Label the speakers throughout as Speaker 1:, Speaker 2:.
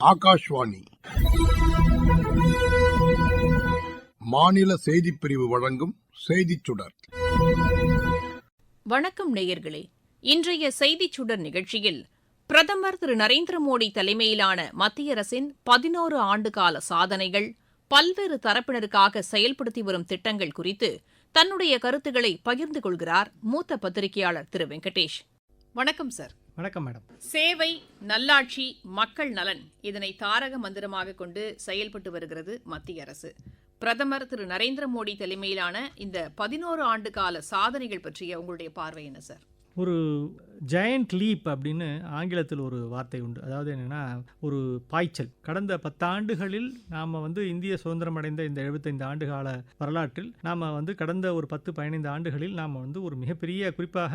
Speaker 1: ஆகாஷ்வாணி. மாநில செய்திப் பிரிவு வழங்கும் செய்திச் சுடர்.
Speaker 2: வணக்கம் நேயர்களே. இன்றைய செய்திச் சுடர் நிகழ்ச்சியில் பிரதமர் திரு நரேந்திர மோடி தலைமையிலான மத்திய அரசின் பதினோரு ஆண்டுகால சாதனைகள் பல்வேறு தரப்பினருக்காக செயல்படுத்தி வரும் திட்டங்கள் குறித்து தன்னுடைய கருத்துக்களை பகிர்ந்து கொள்கிறார் மூத்த பத்திரிகையாளர் திரு வெங்கடேஷ். வணக்கம் சார்.
Speaker 3: வணக்கம் மேடம்.
Speaker 2: சேவை நல்லாட்சி மக்கள் நலன் இதனை தாரக மந்திரமாக கொண்டு செயல்பட்டு வருகிறது மத்திய அரசு. பிரதமர் திரு நரேந்திர மோடி தலைமையிலான இந்த பதினோரு ஆண்டு கால சாதனைகள் பற்றிய உங்களுடைய பார்வை என்ன சார்?
Speaker 3: ஒரு ஜெயண்ட் லீப் அப்படின்னு ஆங்கிலத்தில் ஒரு வார்த்தை உண்டு. அதாவது என்னென்னா ஒரு பாய்ச்சல். கடந்த பத்தாண்டுகளில் நாம் வந்து இந்திய சுதந்திரம் அடைந்த இந்த எழுபத்தைந்து ஆண்டு கால வரலாற்றில் நாம் வந்து கடந்த ஒரு பத்து பதினைந்து ஆண்டுகளில் நாம் வந்து ஒரு மிகப்பெரிய குறிப்பாக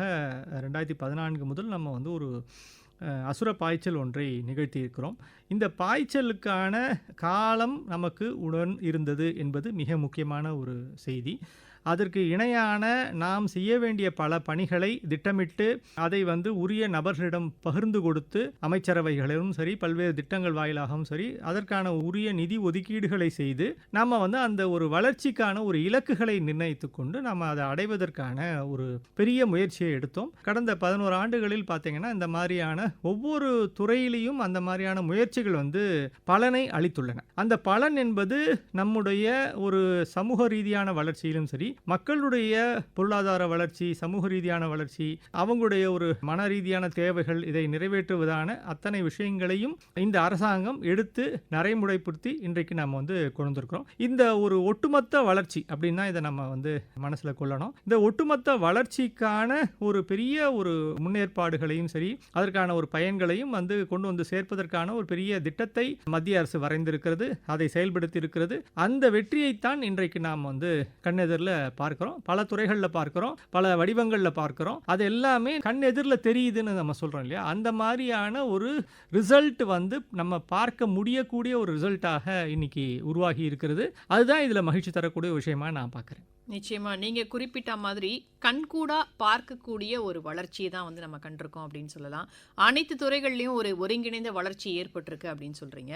Speaker 3: ரெண்டாயிரத்தி பதினான்கு முதல் நம்ம வந்து ஒரு அசுர பாய்ச்சல் ஒன்றை நிகழ்த்தியிருக்கிறோம். இந்த பாய்ச்சலுக்கான காலம் நமக்கு உடன் இருந்தது என்பது மிக முக்கியமான ஒரு செய்தி. அதற்கு இணையான நாம் செய்ய வேண்டிய பல பணிகளை திட்டமிட்டு அதை வந்து உரிய நபர்களிடம் பகிர்ந்து கொடுத்து அமைச்சரவைகளிலும் சரி பல்வேறு திட்டங்கள் வாயிலாகவும் சரி அதற்கான உரிய நிதி ஒதுக்கீடுகளை செய்து நாம் வந்து அந்த ஒரு வளர்ச்சிக்கான ஒரு இலக்குகளை நிர்ணயித்து கொண்டு நம்ம அதை அடைவதற்கான ஒரு பெரிய முயற்சியை எடுத்தோம். கடந்த பதினோரு ஆண்டுகளில் பார்த்தீங்கன்னா இந்த மாதிரியான ஒவ்வொரு துறையிலையும் அந்த மாதிரியான முயற்சிகள் வந்து பலனை அளித்துள்ளன. அந்த பலன் என்பது நம்முடைய ஒரு சமூக ரீதியான வளர்ச்சியிலும் சரி மக்களுடைய பொருளாதார வளர்ச்சி சமூக ரீதியான வளர்ச்சி அவங்களுடைய ஒரு மன ரீதியான தேவைகள் இதை நிறைவேற்றுவதான அத்தனை விஷயங்களையும் இந்த அரசாங்கம் எடுத்து நடைமுறைப்படுத்தி இன்றைக்கு நம்ம வந்து கொண்டு இந்த ஒரு ஒட்டுமொத்த வளர்ச்சி அப்படின்னா இதை நம்ம வந்து மனசில் கொள்ளணும். இந்த ஒட்டுமொத்த வளர்ச்சிக்கான ஒரு பெரிய ஒரு முன்னேற்பாடுகளையும் சரி அதற்கான ஒரு பயன்களையும் வந்து கொண்டு வந்து சேர்ப்பதற்கான ஒரு பெரிய திட்டத்தை மத்திய அரசு வரைந்திருக்கிறது அதை செயல்படுத்தி இருக்கிறது அந்த வெற்றியைத்தான் இன்றைக்கு நாம் வந்து கண்ணெதிரில் பார்க்கிறோம் பல துறைகளில் பார்க்கிறோம் பல வடிவங்களில் பார்க்கிறோம். அது எல்லாமே கண் எதிரில் தெரியுதுன்னு நம்ம சொல்கிறோம் இல்லையா? அந்த மாதிரியான ஒரு ரிசல்ட் வந்து நம்ம பார்க்க முடியக்கூடிய ஒரு ரிசல்ட்டாக இன்னைக்கு உருவாகி இருக்கிறது. அதுதான் இதில் மகிழ்ச்சி தரக்கூடிய விஷயமா நான் பார்க்குறேன்.
Speaker 2: நிச்சயமா. நீங்க குறிப்பிட்ட மாதிரி கண்கூடா பார்க்கக்கூடிய ஒரு வளர்ச்சியை தான் வந்து நம்ம கண்டிருக்கோம் அப்படின்னு சொல்லலாம். அனைத்து துறைகள்லையும் ஒரு ஒருங்கிணைந்த வளர்ச்சி ஏற்பட்டிருக்கு அப்படின்னு சொல்றீங்க.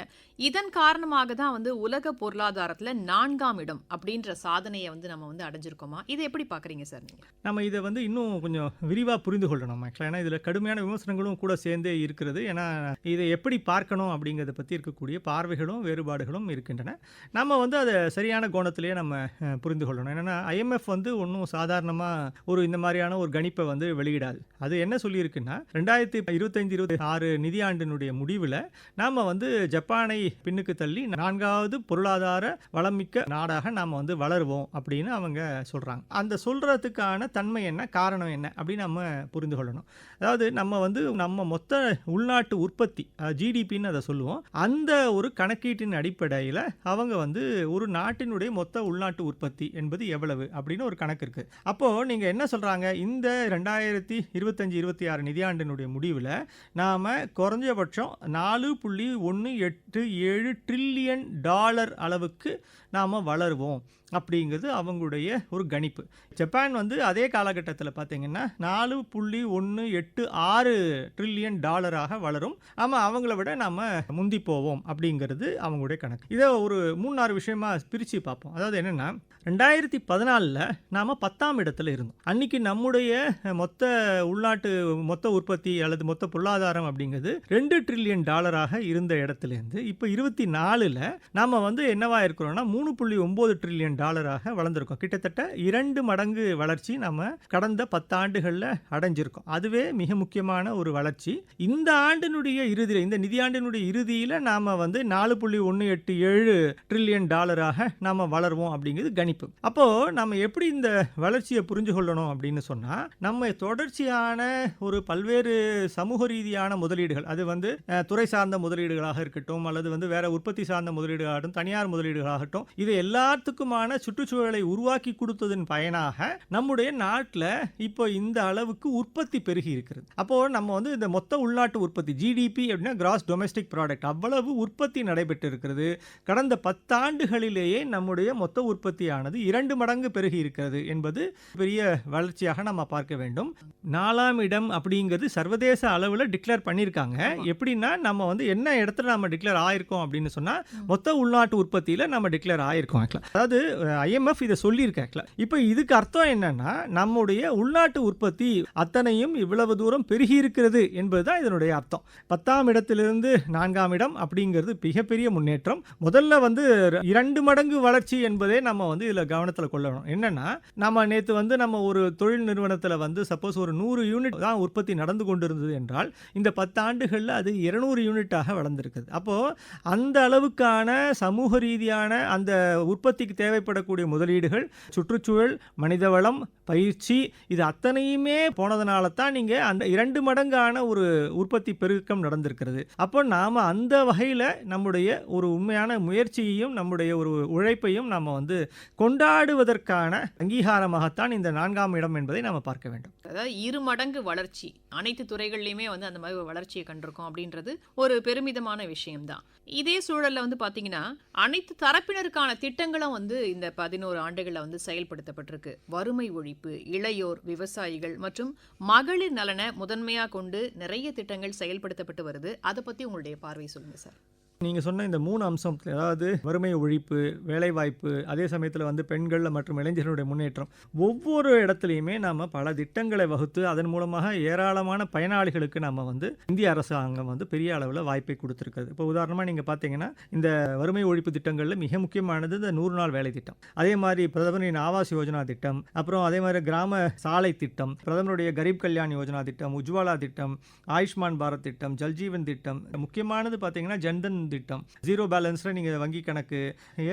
Speaker 2: இதன் காரணமாக தான் வந்து உலக பொருளாதாரத்தில் நான்காம் இடம் அப்படின்ற சாதனையை வந்து நம்ம வந்து அடைஞ்சிருக்கோமா? இதை எப்படி பார்க்குறீங்க சார் நீங்கள்
Speaker 3: நம்ம இதை வந்து இன்னும் கொஞ்சம் விரிவாக புரிந்து கொள்ளணும்? ஆக்சுவலாக ஏன்னா இதில் கடுமையான விமர்சனங்களும் கூட சேர்ந்தே இருக்கிறது. ஏன்னா இதை எப்படி பார்க்கணும் அப்படிங்கிறத பற்றி இருக்கக்கூடிய பார்வைகளும் வேறுபாடுகளும் இருக்கின்றன. நம்ம வந்து அதை சரியான கோணத்திலேயே நம்ம புரிந்து கொள்ளணும். என்னென்னா ஐஎம்எஃப் வந்து ஒன்றும் சாதாரணமாக ஒரு இந்த மாதிரியான ஒரு கணிப்பை வந்து வெளியிடாது. அது என்ன சொல்லியிருக்குன்னா ரெண்டாயிரத்தி இருபத்தைந்து இருபத்தி ஆறு நிதியாண்டினுடைய முடிவில் நாம் வந்து ஜப்பானை பின்னுக்கு தள்ளி நான்காவது பொருளாதார வளமிக்க நாடாக நாம் வந்து வளருவோம் அப்படின்னு அவங்க சொல்கிறாங்க அந்த சொல்கிறதுக்கான தன்மை என்ன காரணம் என்ன அப்படின்னு நம்ம புரிந்து கொள்ளணும். அதாவது நம்ம வந்து நம்ம மொத்த உள்நாட்டு உற்பத்தி ஜிடிபின்னு அதை சொல்லுவோம். அந்த ஒரு கணக்கீட்டின் அடிப்படையில் அவங்க வந்து ஒரு நாட்டினுடைய மொத்த உள்நாட்டு உற்பத்தி என்பது எவ்வளவு அப்படின்னு ஒரு கணக்கு இருக்குது அப்போது நீங்கள் என்ன சொல்கிறாங்க இந்த ரெண்டாயிரத்தி இருபத்தஞ்சி இருபத்தி ஆறு நிதியாண்டினுடைய முடிவில் நாம் குறைஞ்சபட்சம் நாலு புள்ளி ஒன்று எட்டு ஏழு ட்ரில்லியன் டாலர் அளவுக்கு நாம் வளருவோம் அப்படிங்கிறது அவங்களுடைய ஒரு கணிப்பு. ஜப்பான் வந்து அதே காலகட்டத்தில் பார்த்தீங்கன்னா நாலு புள்ளி ஒன்று எட்டு ஆறு ட்ரில்லியன் டாலராக வளரும். ஆமாம் அவங்கள விட நாம் முந்தி போவோம் அப்படிங்கிறது அவங்களுடைய கணக்கு. இதை ஒரு மூணு நாலு விஷயமா பிரித்து பார்ப்போம். அதாவது என்னென்னா ரெண்டாயிரத்தி பதினாலில் நாம் பத்தாம் இடத்துல இருந்தோம். அன்றைக்கி நம்முடைய மொத்த உள்நாட்டு மொத்த உற்பத்தி அல்லது மொத்த பொருளாதாரம் அப்படிங்கிறது ரெண்டு ட்ரில்லியன் டாலராக இருந்த இடத்துலேருந்து இப்போ இருபத்தி நாலில் நாம் வந்து என்னவாக இருக்கிறோன்னா மூணு மூணு புள்ளி ஒம்பது ட்ரில்லியன் டாலராக வளர்ந்துருக்கோம். கிட்டத்தட்ட இரண்டு மடங்கு வளர்ச்சி நம்ம கடந்த பத்தாண்டுகளில் அடைஞ்சிருக்கோம். அதுவே மிக முக்கியமான ஒரு வளர்ச்சி. இந்த ஆண்டினுடைய இறுதியில் இந்த நிதியாண்டினுடைய இறுதியில் நாம் வந்து நாலு புள்ளி ஒன்று எட்டு ஏழு ட்ரில்லியன் டாலராக நாம் வளருவோம் அப்படிங்கிறது கணிப்பு. அப்போது நம்ம எப்படி இந்த வளர்ச்சியை புரிஞ்சு கொள்ளணும் அப்படின்னு சொன்னால் நம்ம தொடர்ச்சியான ஒரு பல்வேறு சமூக ரீதியான முதலீடுகள் அது வந்து துறை சார்ந்த முதலீடுகளாக இருக்கட்டும் அல்லது வந்து வேற உற்பத்தி சார்ந்த முதலீடுகளாகட்டும் தனியார் முதலீடுகளாகட்டும் இது எல்லாத்துக்குமான சுற்றுச்சூழலை உருவாக்கி கொடுத்ததன் பயனாக நம்முடைய நாட்டில் இப்போ இந்த அளவுக்கு உற்பத்தி பெருகி இருக்கிறது. அப்போ நம்ம வந்து இந்த மொத்த உள்நாட்டு உற்பத்தி ஜிடிபி அப்படின்னா கிராஸ் டொமஸ்டிக் ப்ராடக்ட் அவ்வளவு உற்பத்தி நடைபெற்று இருக்கிறது. கடந்த பத்தாண்டுகளிலேயே நம்முடைய மொத்த உற்பத்தியானது இரண்டு மடங்கு மடங்கு பெருகி இருக்கிறது என்பது பெரிய வளர்ச்சியாக நம்ம பார்க்க வேண்டும். நாலாம் இடம் அப்படிங்கிறது சர்வதேச அளவில் டிக்ளேர் பண்ணியிருக்காங்க. எப்படின்னா நம்ம வந்து என்ன இடத்துல நம்ம டிக்ளேர் ஆயிருக்கோம் அப்படின்னு சொன்னால் மொத்த உள்நாட்டு உற்பத்தியில் நம்ம டிக்ளேர் ஆயிருக்கோம் ஆக்சுவலாக அதாவது ஐஎம்எஃப் இதை சொல்லியிருக்காங்க இப்போ இதுக்கு அர்த்தம் என்னன்னா நம்முடைய உள்நாட்டு உற்பத்தி அத்தனையும் இவ்வளவு தூரம் பெருகி இருக்கிறது என்பது தான் இதனுடைய அர்த்தம். பத்தாம் இடத்திலிருந்து நான்காம் இடம் அப்படிங்கிறது மிகப்பெரிய முன்னேற்றம். முதல்ல வந்து இரண்டு மடங்கு வளர்ச்சி என்பதே நம்ம வந்து இதில் கவனத்தில் கொள்ளணும். என்னென்னா நம்ம நேற்று வந்து நம்ம ஒரு தொழில் நிறுவனத்தில் வந்து சப்போஸ் ஒரு நூறு யூனிட் தான் உற்பத்தி நடந்து கொண்டிருந்தது என்றால் இந்த பத்தாண்டுகளில் அது இருநூறு யூனிட்டாக வளர்ந்துருக்குது. அப்போது அந்த அளவுக்கான சமூக ரீதியான அந்த உற்பத்திக்கு தேவைப்படக்கூடிய முதலீடுகள் சுற்றுச்சூழல் மனிதவளம் பயிற்சி இது அத்தனையுமே போனதுனால தான் நீங்கள் அந்த இரண்டு மடங்கான ஒரு உற்பத்தி பெருக்கம் நடந்திருக்கிறது. அப்போ நாம் அந்த வகையில் நம்முடைய ஒரு உண்மையான முயற்சியையும் நம்முடைய ஒரு உழைப்பையும் நாம் வந்து கொண்டாடுவதற்கான அங்கீகாரமாகத்தான் இந்த நான்காம் இடம் என்பதை நாம் பார்க்க வேண்டும்.
Speaker 2: அதாவது இரு மடங்கு வளர்ச்சி. அனைத்து துறைகள்லையுமே வந்து அந்த மாதிரி வளர்ச்சியை கண்டிருக்கோம் அப்படின்றது ஒரு பெருமிதமான விஷயம்தான். இதே சூழல்ல வந்து பார்த்தீங்கன்னா அனைத்து தரப்பினருக்கான திட்டங்களும் வந்து இந்த பதினோரு ஆண்டுகளில் வந்து செயல்படுத்தப்பட்டிருக்கு. வறுமை ஒழிப்பு இளையோர் விவசாயிகள் மற்றும் மகளிர் நலனை முதன்மையா கொண்டு நிறைய திட்டங்கள் செயல்படுத்தப்பட்டு வருது. அதை பத்தி உங்களுடைய பார்வை சொல்லுங்க சார்.
Speaker 3: நீங்கள் சொன்ன இந்த மூணு அம்சம் அதாவது வறுமை ஒழிப்பு வேலைவாய்ப்பு அதே சமயத்தில் வந்து பெண்கள் மற்றும் இளைஞர்களுடைய முன்னேற்றம் ஒவ்வொரு இடத்துலையுமே நாம் பல திட்டங்களை வகுத்து அதன் மூலமாக ஏராளமான பயனாளிகளுக்கு நம்ம வந்து இந்திய அரசாங்கம் வந்து பெரிய அளவில் வாய்ப்பை கொடுத்துருக்குது இப்போ உதாரணமாக நீங்கள் பார்த்தீங்கன்னா இந்த வறுமை ஒழிப்பு திட்டங்களில் மிக முக்கியமானது இந்த நூறு நாள் வேலை திட்டம். அதே மாதிரி பிரதமரின் ஆவாஸ் யோஜனா திட்டம் அப்புறம் அதே மாதிரி கிராம சாலை திட்டம் பிரதமருடைய கரீப் கல்யாண் யோஜனா திட்டம் உஜ்வாலா திட்டம் ஆயுஷ்மான் பாரத் திட்டம் ஜல்ஜீவன் திட்டம் முக்கியமானது பார்த்தீங்கன்னா ஜன்தன் திட்டம். ஜீரோ பேலன்ஸில் நீங்கள் வங்கி கணக்கு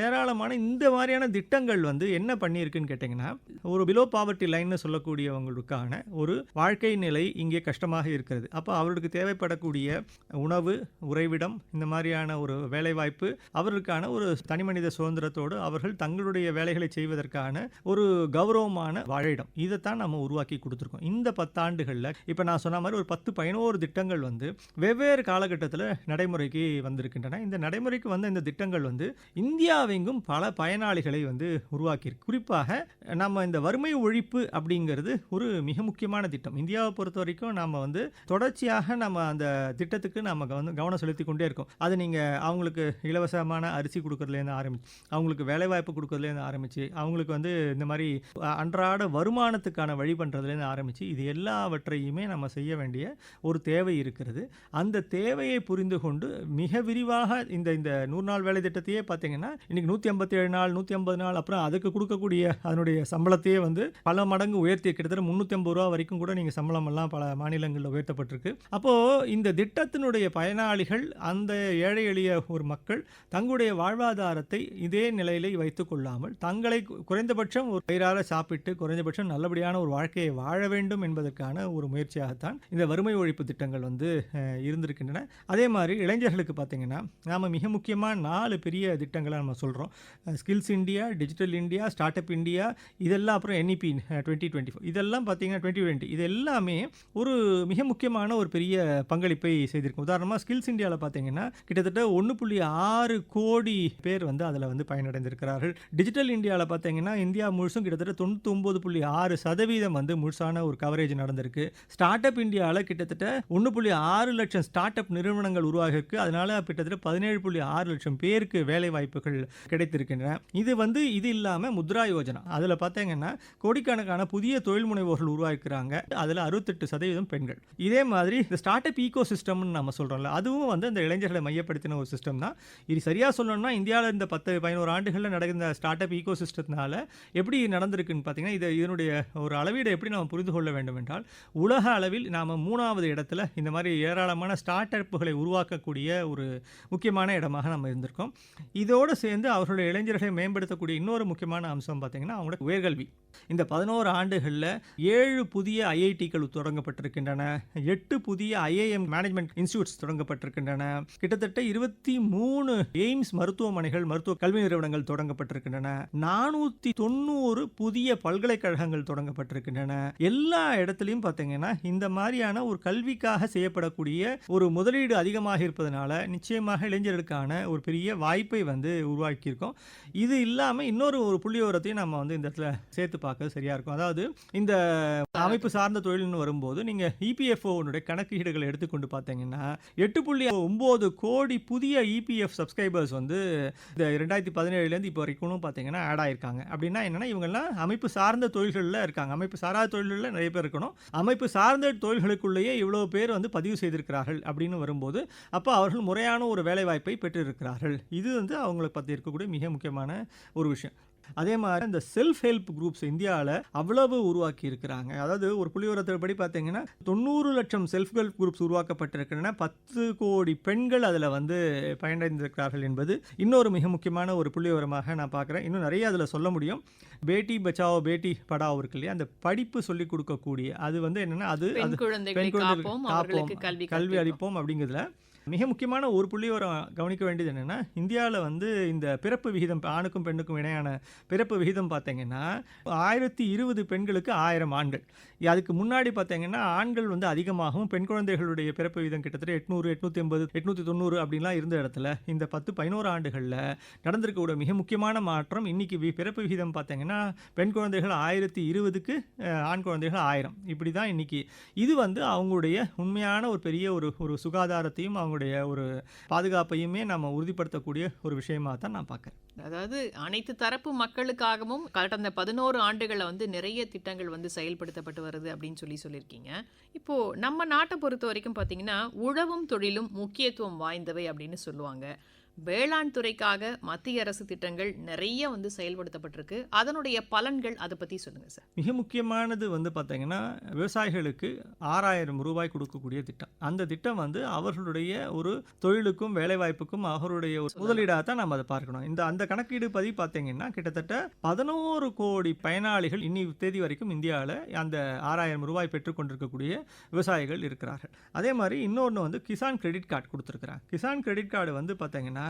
Speaker 3: ஏராளமான இந்த மாதிரியான திட்டங்கள் வந்து என்ன பண்ணியிருக்குன்னு கேட்டிங்கன்னா ஒரு பிலோ பாவர்ட்டி லைன்னு சொல்லக்கூடியவங்களுக்கான ஒரு வாழ்க்கை நிலை இங்கே கஷ்டமாக இருக்கிறது. அப்போ அவர்களுக்கு தேவைப்படக்கூடிய உணவு உறைவிடம் இந்த மாதிரியான ஒரு வேலைவாய்ப்பு அவர்களுக்கான ஒரு தனிமனித சுதந்திரத்தோடு அவர்கள் தங்களுடைய வேலைகளை செய்வதற்கான ஒரு கௌரவமான வாழிடம் இதைத்தான் நம்ம உருவாக்கி கொடுத்துருக்கோம். இந்த பத்தாண்டுகளில் இப்போ நான் சொன்ன மாதிரி ஒரு பத்து பதினோரு திட்டங்கள் வந்து வெவ்வேறு காலகட்டத்தில் நடைமுறைக்கு வந்திருக்கின்றன. இந்த நடைமுறைக்கு வந்த இந்த திட்டங்கள் வந்து இந்தியாவெங்கும் பல பயனாளிகளை வந்து உருவாக்கியிருக்கு. குறிப்பாக நம்ம இந்த வறுமை ஒழிப்பு அப்படிங்கிறது ஒரு மிக முக்கியமான திட்டம். இந்தியாவை பொறுத்த வரைக்கும் நம்ம வந்து தொடர்ச்சியாக நம்ம அந்த திட்டத்துக்கு நம்ம வந்து கவனம் செலுத்தி கொண்டே இருக்கோம். அது நீங்கள் அவங்களுக்கு இலவசமான அரிசி கொடுக்கறதுலேருந்து ஆரம்பிச்சு அவங்களுக்கு வேலைவாய்ப்பு கொடுக்கறதுலேருந்து ஆரம்பிச்சு அவங்களுக்கு வந்து இந்த மாதிரி அன்றாட வருமானத்துக்கான வழி பண்ணுறதுலேருந்து ஆரம்பிச்சு இது எல்லாவற்றையுமே நம்ம செய்ய வேண்டிய ஒரு தேவை இருக்கிறது. அந்த தேவையை புரிந்து கொண்டு மிக விரிவாக இந்த இந்த நூறு நாள் வேலை திட்டத்தையே பார்த்தீங்கன்னா இன்னைக்கு நூற்றி ஐம்பத்தி ஏழு நாள் நூற்றி ஐம்பது நாள் அப்புறம் அதுக்கு கொடுக்கக்கூடிய அதனுடைய சம்பளத்தையே வந்து பல மடங்கு உயர்த்தி கிட்டத்தட்ட முந்நூற்றி ஐம்பது ரூபா வரைக்கும் கூட நீங்கள் சம்பளம் எல்லாம் பல மாநிலங்களில் உயர்த்தப்பட்டிருக்கு. அப்போது இந்த திட்டத்தினுடைய பயனாளிகள் அந்த ஏழை எளிய ஒரு மக்கள் தங்களுடைய வாழ்வாதாரத்தை இதே நிலையிலே வைத்துக் கொள்ளாமல் தங்களை குறைந்தபட்சம் ஒரு பயிராக சாப்பிட்டு குறைந்தபட்சம் நல்லபடியான ஒரு வாழ்க்கையை வாழ வேண்டும் என்பதற்கான ஒரு முயற்சியாகத்தான் இந்த வறுமை ஒழிப்பு திட்டங்கள் வந்து இருந்திருக்கின்றன. அதே மாதிரி இளைஞர்களுக்கு பார்த்தீங்கன்னா நாம் மிக முக்கியமாக நாலு பெரிய திட்டங்களை நம்ம சொல்கிறோம் skills India digital India start up India இதெல்லாம் அப்புறம் என்இபி டுவெண்ட்டி டுவெண்ட்டி ஃபோர் இதெல்லாம் பார்த்தீங்கன்னா டுவெண்ட்டி டுவெண்ட்டி இது எல்லாமே ஒரு மிக முக்கியமான ஒரு பெரிய பங்களிப்பை செய்திருக்கும். உதாரணமாக ஸ்கில்ஸ் இந்தியாவில் பார்த்தீங்கன்னா கிட்டத்தட்ட ஒன்று புள்ளி ஆறு கோடி பேர் வந்து அதில் வந்து பயனடைந்திருக்கிறார்கள். டிஜிட்டல் இந்தியாவில் பார்த்தீங்கன்னா இந்தியா முழுசும் கிட்டத்தட்ட தொண்ணூத்தொம்பது புள்ளி ஆறு சதவீதம் வந்து முழுசான ஒரு கவரேஜ் நடந்திருக்கு. ஸ்டார்ட் அப் இந்தியாவில் கிட்டத்தட்ட ஒன்று புள்ளி ஆறு லட்சம் ஸ்டார்ட் அப் நிறுவனங்கள் உருவாகிருக்கு அதனால் கிட்டத்தட்ட பதினேழு புள்ளி ஆறு லட்சம் பேருக்கு வேலை வாய்ப்புகள் கிடைத்திருக்கின்றன. இது வந்து இது இல்லாமல் முத்ரா யோஜனா. அதில் பார்த்தீங்கன்னா கோடிக்கணக்கான புதிய தொழில் முனைவோர்கள் உருவாக்குறாங்க. அதில் அறுபத்தெட்டு சதவீதம் பெண்கள். இதே மாதிரி இந்த ஸ்டார்ட் அப் ஈகோ சிஸ்டம்னு நம்ம சொல்கிறோம்ல அதுவும் வந்து இந்த இளைஞர்களை மையப்படுத்தின ஒரு சிஸ்டம் தான். இது சரியாக சொல்லணும்னா இந்தியாவில் இந்த பத்து பதினோரு ஆண்டுகளில் நடந்த ஸ்டார்ட் அப் ஈகோ சிஸ்டத்தினால எப்படி நடந்திருக்குன்னு பார்த்தீங்கன்னா இது இதனுடைய ஒரு அளவீடை எப்படி நம்ம புரிந்து கொள்ள வேண்டும் என்றால் உலக அளவில் நாம் மூணாவது இடத்துல இந்த மாதிரி ஏராளமான ஸ்டார்ட் அப்புகளை உருவாக்கக்கூடிய ஒரு முக்கியமான இடமாக நம்ம இருந்திருக்கோம். இதோடு சேர்ந்து அவர்களுடைய இளைஞர்களை மேம்படுத்தக்கூடிய இன்னொரு முக்கியமான அம்சம் பார்த்திங்கன்னா அவங்களோட உயர்கல்வி. இந்த பதினோரு ஆண்டுகளில் ஏழு புதிய ஐஐடிகள் தொடங்கப்பட்டிருக்கின்றன. எட்டு புதிய ஐஐஎம் மேனேஜ்மெண்ட் இன்ஸ்டியூட்ஸ் தொடங்கப்பட்டிருக்கின்றன. கிட்டத்தட்ட இருபத்தி மூணு எய்ம்ஸ் மருத்துவமனைகள் மருத்துவ கல்வி நிறுவனங்கள் தொடங்கப்பட்டிருக்கின்றன. நானூற்றி தொண்ணூறு புதிய பல்கலைக்கழகங்கள் தொடங்கப்பட்டிருக்கின்றன. எல்லா இடத்துலையும் பார்த்தீங்கன்னா இந்த மாதிரியான ஒரு கல்விக்காக செய்யப்படக்கூடிய ஒரு முதலீடு அதிகமாக இருப்பதனால நிச்சயமாக மூலமாக இளைஞர்களுக்கான ஒரு பெரிய வாய்ப்பை வந்து உருவாக்கியிருக்கோம். இது இல்லாமல் இன்னொரு ஒரு புள்ளியோரத்தையும் நம்ம வந்து இந்த இடத்துல சேர்த்து பார்க்க சரியாக இருக்கும். அதாவது இந்த அமைப்பு சார்ந்த தொழில்னு வரும்போது நீங்கள் இபிஎஃப்ஓனுடைய கணக்கீடுகளை எடுத்துக்கொண்டு பார்த்தீங்கன்னா எட்டு புள்ளி ஒம்பது கோடி புதிய இபிஎஃப் சப்ஸ்கிரைபர்ஸ் வந்து இந்த ரெண்டாயிரத்தி பதினேழுலேருந்து இப்போ வரைக்கும் பார்த்தீங்கன்னா ஆட் ஆயிருக்காங்க. அப்படின்னா என்னன்னா இவங்கெல்லாம் அமைப்பு சார்ந்த தொழில்களில் இருக்காங்க. அமைப்பு சாராத தொழில்களில் நிறைய பேர் இருக்கணும். அமைப்பு சார்ந்த தொழில்களுக்குள்ளேயே இவ்வளோ பேர் வந்து பதிவு செய்திருக்கிறார்கள் அப்படின்னு வரும்போது அப்போ அவர்கள் முறையான ஒரு வேலைவாய்ப்பை பெற்றிருக்கிறார்கள். இது வந்து அவங்களை பற்றி இருக்கக்கூடிய மிக முக்கியமான ஒரு விஷயம். அதே மாதிரி இந்த செல்ஃப் ஹெல்ப் குரூப்ஸ் இந்தியாவில் அவ்வளவு உருவாக்கி இருக்கிறாங்க. அதாவது ஒரு புள்ளிவரத்தை படி பார்த்தீங்கன்னா தொண்ணூறு லட்சம் செல்ஃப் ஹெல்ப் குரூப்ஸ் உருவாக்கப்பட்டிருக்கின்றன. பத்து கோடி பெண்கள் அதில் வந்து பயனடைந்திருக்கிறார்கள் என்பது இன்னொரு மிக முக்கியமான ஒரு புள்ளிவிவரமாக நான் பார்க்குறேன் இன்னும் நிறைய அதில் சொல்ல முடியும். பேட்டி பச்சாவோ பேட்டி படாவோ இருக்கு இல்லையா? அந்த படிப்பு சொல்லிக் கொடுக்கக்கூடிய அது வந்து என்னன்னா அது
Speaker 2: பெண் குழந்தைகளை கல்வி.
Speaker 3: அளிப்போம் அப்படிங்கிறதுல மிக முக்கியமான ஒரு புள்ளி வரம் கவனிக்க வேண்டியது என்னென்னா இந்தியாவில் வந்து இந்த பிறப்பு விகிதம் ஆணுக்கும் பெண்ணுக்கும் இணையான பிறப்பு விகிதம் பார்த்தீங்கன்னா ஆயிரத்தி இருபது பெண்களுக்கு ஆயிரம் ஆண்கள். அதுக்கு முன்னாடி பார்த்தீங்கன்னா ஆண்கள் வந்து அதிகமாகவும் பெண் குழந்தைகளுடைய பிறப்பு விகிதம் கிட்டத்தட்ட எட்நூறு எட்நூற்றி ஐம்பது எட்நூற்றி தொண்ணூறு அப்படின்லாம் இருந்த இடத்துல இந்த பத்து பதினோரு ஆண்டுகளில் நடந்திருக்கக்கூடிய மிக முக்கியமான மாற்றம் இன்னைக்கு வி- பிறப்பு விகிதம் பார்த்தீங்கன்னா பெண் குழந்தைகள் ஆயிரத்தி இருபதுக்கு ஆண் குழந்தைகள் ஆயிரம். இப்படி தான் இன்றைக்கி இது வந்து அவங்களுடைய உண்மையான ஒரு பெரிய ஒரு ஒரு சுகாதாரத்தையும் அவங்க அவங்களுடைய ஒரு பாதுகாப்பையுமே நம்ம உறுதிப்படுத்தக்கூடிய ஒரு விஷயமாக தான் நான் பார்க்குறேன்.
Speaker 2: அதாவது அனைத்து தரப்பு மக்களுக்காகவும் கடந்த பதினோரு ஆண்டுகளில் வந்து நிறைய திட்டங்கள் வந்து செயல்படுத்தப்பட்டு வருது அப்படின்னு சொல்லி சொல்லியிருக்கீங்க. இப்போது நம்ம நாட்டை பொறுத்த வரைக்கும் பார்த்தீங்கன்னா உழவும் தொழிலும் முக்கியத்துவம் வாய்ந்தவை அப்படின்னு சொல்லுவாங்க. வேளாண் துறைக்காக மத்திய அரசு திட்டங்கள் நிறைய வந்து செயல்படுத்தப்பட்டிருக்கு. அதனுடைய பலன்கள் அதை பத்தி சொல்லுங்க சார்.
Speaker 3: மிக முக்கியமானது வந்து பார்த்தீங்கன்னா விவசாயிகளுக்கு ஆறாயிரம் ரூபாய் கொடுக்கக்கூடிய திட்டம். அந்த திட்டம் வந்து அவர்களுடைய ஒரு தொழிலுக்கும் வேலைவாய்ப்புக்கும் அவருடைய ஒரு முதலீடாக தான் நம்ம அதை பார்க்கணும். இந்த அந்த கணக்கீடு பதி பார்த்தீங்கன்னா கிட்டத்தட்ட பதினோரு கோடி பயனாளிகள் இன்னி தேதி வரைக்கும் இந்தியாவில் அந்த ஆறாயிரம் ரூபாய் பெற்றுக்கொண்டிருக்கக்கூடிய விவசாயிகள் இருக்கிறார்கள். அதே மாதிரி இன்னொன்று வந்து கிசான் கிரெடிட் கார்டு கொடுத்துருக்குறாங்க. கிசான் கிரெடிட் கார்டு வந்து பார்த்தீங்கன்னா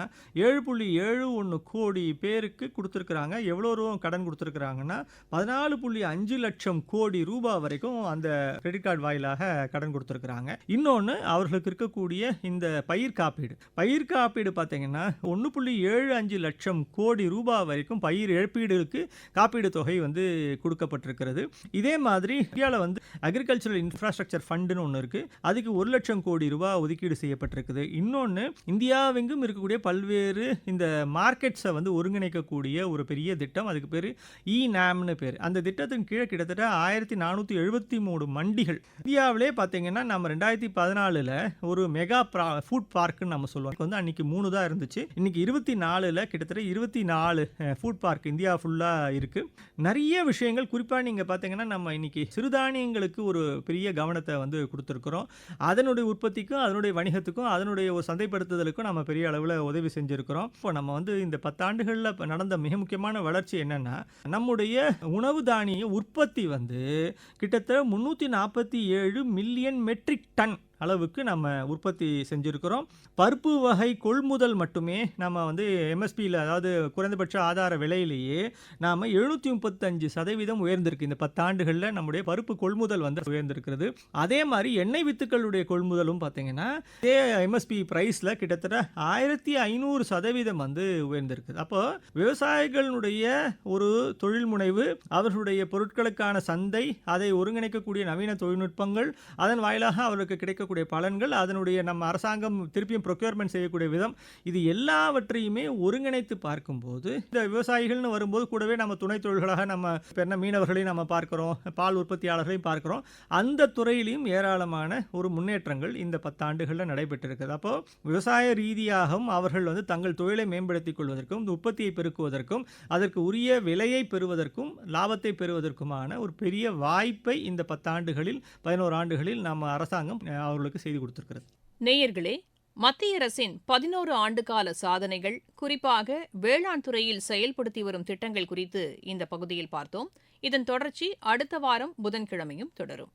Speaker 3: ஏழு புள்ளி ஏழு ஒன்று கோடி பேருக்கு கொடுத்துருக்குறாங்க. எவ்வளோ ரூபா கடன் கொடுத்துருக்குறாங்கன்னா பதினாலு புள்ளி அஞ்சு லட்சம் கோடி ரூபாய் வரைக்கும் அந்த கிரெடிட் கார்டு வாயிலாக கடன் கொடுத்துருக்குறாங்க. இன்னொன்று அவர்களுக்கு இருக்கக்கூடிய இந்த பயிர் காப்பீடு. பயிர் காப்பீடு பார்த்தீங்கன்னா ஒன்று புள்ளி ஏழு அஞ்சு லட்சம் கோடி ரூபாய் வரைக்கும் பயிர் இழப்பீடுக்கு காப்பீடு தொகை வந்து கொடுக்கப்பட்டிருக்கிறது. இதே மாதிரி இந்தியாவில் வந்து அக்ரிகல்ச்சரல் இன்ஃப்ராஸ்ட்ரக்சர் ஃபண்டுன்னு ஒன்று இருக்குது அதுக்கு ஒரு லட்சம் கோடி ரூபாய் ஒதுக்கீடு செய்யப்பட்டிருக்குது. இன்னொன்று இந்தியாவெங்கும் இருக்கக்கூடிய பல்வேறு இந்த மார்க்கெட்ஸை வந்து ஒருங்கிணைக்கக்கூடிய ஒரு பெரிய திட்டம். அதுக்கு பேர் இ நாம்னு பேர். அந்த திட்டத்தின் கீழே கிட்டத்தட்ட ஆயிரத்தி நானூற்றி எழுபத்தி மூணு மண்டிகள். இந்தியாவிலே பார்த்தீங்கன்னா நம்ம ரெண்டாயிரத்தி பதினாலில் ஒரு மெகா ப்ரா ஃபுட் பார்க்குன்னு நம்ம சொல்லுவோம். வந்து அன்னைக்கு மூணு தான் இருந்துச்சு. இன்னைக்கு இருபத்தி நாலில் கிட்டத்தட்ட இருபத்தி நாலு ஃபுட் பார்க் இந்தியா ஃபுல்லாக இருக்குது நிறைய விஷயங்கள் குறிப்பாக நீங்கள் பார்த்தீங்கன்னா நம்ம இன்னைக்கு சிறுதானியங்களுக்கு ஒரு பெரிய கவனத்தை வந்து கொடுத்துருக்குறோம். அதனுடைய உற்பத்திக்கும் அதனுடைய வணிகத்துக்கும் அதனுடைய ஒரு சந்தைப்படுத்துதலுக்கும் நம்ம பெரிய அளவில் உதவி உதவி செஞ்சுருக்கிறோம். இப்போ நம்ம வந்து இந்த பத்தாண்டுகளில் இப்போ நடந்த மிக முக்கியமான வளர்ச்சி என்னென்னா நம்முடைய உணவு தானிய உற்பத்தி வந்து கிட்டத்தட்ட முந்நூற்றி நாற்பத்தி ஏழு மில்லியன் மெட்ரிக் டன் அளவுக்கு நம்ம உற்பத்தி செஞ்சுருக்கிறோம். பருப்பு வகை கொள்முதல் மட்டுமே நம்ம வந்து எம்எஸ்பியில் அதாவது குறைந்தபட்ச ஆதார விலையிலேயே நாம் எழுநூற்றி முப்பத்தஞ்சு சதவீதம் உயர்ந்திருக்கு. இந்த பத்தாண்டுகளில் நம்முடைய பருப்பு கொள்முதல் வந்து உயர்ந்திருக்கிறது. அதே மாதிரி எண்ணெய் வித்துக்களுடைய கொள்முதலும் பார்த்திங்கன்னா இதே எம்எஸ்பி ப்ரைஸில் கிட்டத்தட்ட ஆயிரத்தி ஐநூறு சதவீதம் வந்து உயர்ந்திருக்குது. அப்போ விவசாயிகளுடைய ஒரு தொழில் முனைவு அவர்களுடைய பொருட்களுக்கான சந்தை அதை ஒருங்கிணைக்கக்கூடிய நவீன தொழில்நுட்பங்கள் அதன் வாயிலாக அவர்களுக்கு கிடைக்கக்கூடிய பலன்கள் அதனுடைய நம்ம அரசாங்கம் திருப்பியும் ப்ரொக்யூர்மெண்ட் செய்யக்கூடிய விதம் இது எல்லாவற்றையுமே ஒருங்கிணைத்து பார்க்கும்போது இந்த விவசாயிகள்னு வரும்போது கூடவே நம்ம துணை தொழில்களாக நம்ம இப்ப என்ன மீனவர்களையும் நம்ம பார்க்குறோம் பால் உற்பத்தியாளர்களையும் பார்க்குறோம். அந்த துறையிலையும் ஏராளமான ஒரு முன்னேற்றங்கள் இந்த பத்தாண்டுகளில் நடைபெற்றிருக்குது. அப்போ விவசாய ரீதியாகவும் அவர்கள் வந்து தங்கள் தொழிலை மேம்படுத்திக் கொள்வதற்கும் இந்த உற்பத்தியை பெருக்குவதற்கும் அதற்கு உரிய விலையை பெறுவதற்கும் லாபத்தை பெறுவதற்குமான ஒரு பெரிய வாய்ப்பை இந்த பத்தாண்டுகளில் பதினோரு ஆண்டுகளில் நம்ம அரசாங்கம் அவர்களுக்கு செய்து கொடுத்திருக்கிறது.
Speaker 2: நேயர்களே மத்திய அரசின் பதினோரு ஆண்டுகால சாதனைகள் குறிப்பாக வேளாண் துறையில் செயல்படுத்தி வரும் திட்டங்கள் குறித்து இந்த பகுதியில் பார்த்தோம். இதன் தொடர்ச்சி அடுத்த வாரம் புதன்கிழமையும் தொடரும்.